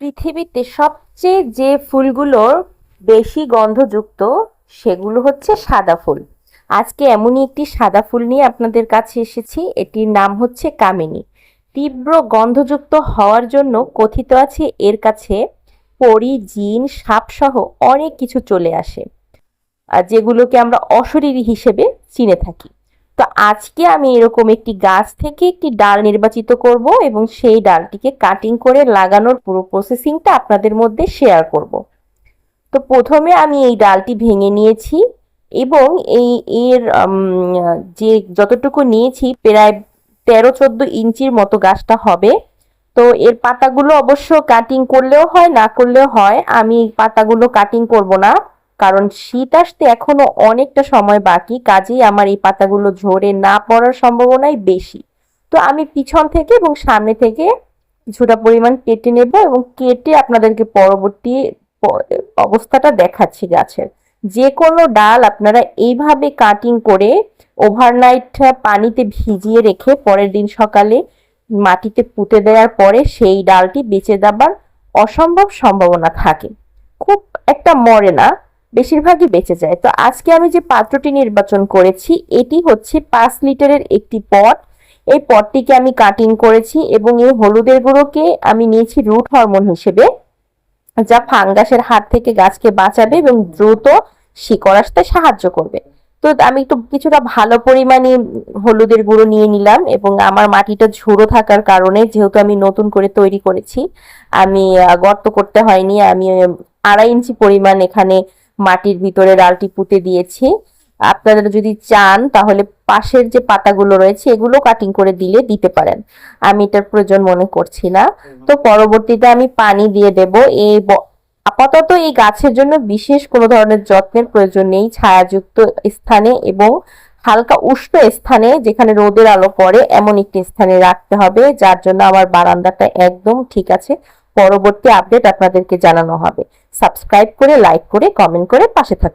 পৃথিবীতে সবচেয়ে যে ফুলগুলোর বেশি গন্ধযুক্ত, সেগুলো হচ্ছে সাদা ফুল। আজকে এমনই একটি সাদা ফুল নিয়ে আপনাদের কাছে এসেছি, এটির নাম হচ্ছে কামিনী। তীব্র গন্ধযুক্ত হওয়ার জন্য কথিত আছে, এর কাছে পরি, জিন সাপসহ অনেক কিছু চলে আসে আর যেগুলোকে আমরা অশরীরী হিসেবে চিনে থাকি। তো আজকে আমি এরকম একটি গাছ থেকে একটি ডাল নির্বাচিত করব এবং সেই ডালটিকে কাটিং করে লাগানোর পুরো প্রসেসিংটা আপনাদের মধ্যে শেয়ার করব। তো প্রথমে আমি এই ডালটি ভেঙে নিয়েছি এবং এই এর যে যতটুকু নিয়েছি প্রায় তেরো চোদ্দ ইঞ্চির মতো গাছটা হবে। তো এর পাতাগুলো অবশ্য কাটিং করলেও হয়, না করলেও হয়, আমি পাতাগুলো কাটিং করব না। কারণ শীত আসতে এখনও অনেকটা সময় বাকি, কাজেই আমার এই পাতাগুলো ঝরে না পড়ার সম্ভাবনাই বেশি। তো আমি পিছন থেকে এবং সামনে থেকে কিছুটা পরিমাণ কেটে নেব এবং কেটে আপনাদেরকে পরবর্তী অবস্থাটা দেখাচ্ছি গাছের। যে কোনো ডাল আপনারা এইভাবে কাটিং করে ওভারনাইট পানিতে ভিজিয়ে রেখে পরের দিন সকালে মাটিতে পুঁতে দেওয়ার পরে সেই ডালটি বেঁচে যাবার অসম্ভব সম্ভাবনা থাকে। খুব একটা মরে না। বেশিরভাগই বেঁচে যায়। তো আজকে আমি যে পাত্রটি নির্বাচন করেছি, এটি হচ্ছে পাঁচ লিটারের একটি পট। এই পটটিকে আমি কাটিং করেছি এবং এই হলুদের গুঁড়োকে আমি নিয়েছি রুট হরমোন হিসেবে, যা ফাঙ্গাসের হাত থেকে গাছকে বাঁচাবে এবং দ্রুত শিকড় আসতে সাহায্য করবে। তো আমি একটু কিছুটা ভালো পরিমাণে হলুদের গুঁড়ো নিয়ে নিলাম এবং আমার মাটিটা ঝুড়ো থাকার কারণে যেহেতু আমি নতুন করে তৈরি করেছি, আমি গর্ত করতে হয়নি। আমি আড়াই ইঞ্চি পরিমাণ এখানে মাটির ভিতরে ডালটি পুঁতে দিয়েছি। আপনারা যদি চান তাহলে পাশের যে পাতাগুলো রয়েছে এগুলো কাটিং করে দিলে দিতে পারেন। আমি এটার প্রয়োজন মনে করছি না। তো পরবর্তীতে আমি পানি দিয়ে দেব। এই আপাতত এই গাছের জন্য বিশেষ কোনো ধরনের যত্নের প্রয়োজন নেই। ছায়াযুক্ত স্থানে এবং হালকা উষ্ণ স্থানে যেখানে রোদের আলো পড়ে এমন একটি স্থানে রাখতে হবে। যার জন্য আমার বারান্দাটা একদম ঠিক আছে। পরবর্তী আপডেট আপনাদেরকে জানানো হবে। সাবস্ক্রাইব করে লাইক করে কমেন্ট করে পাশে থাকুন।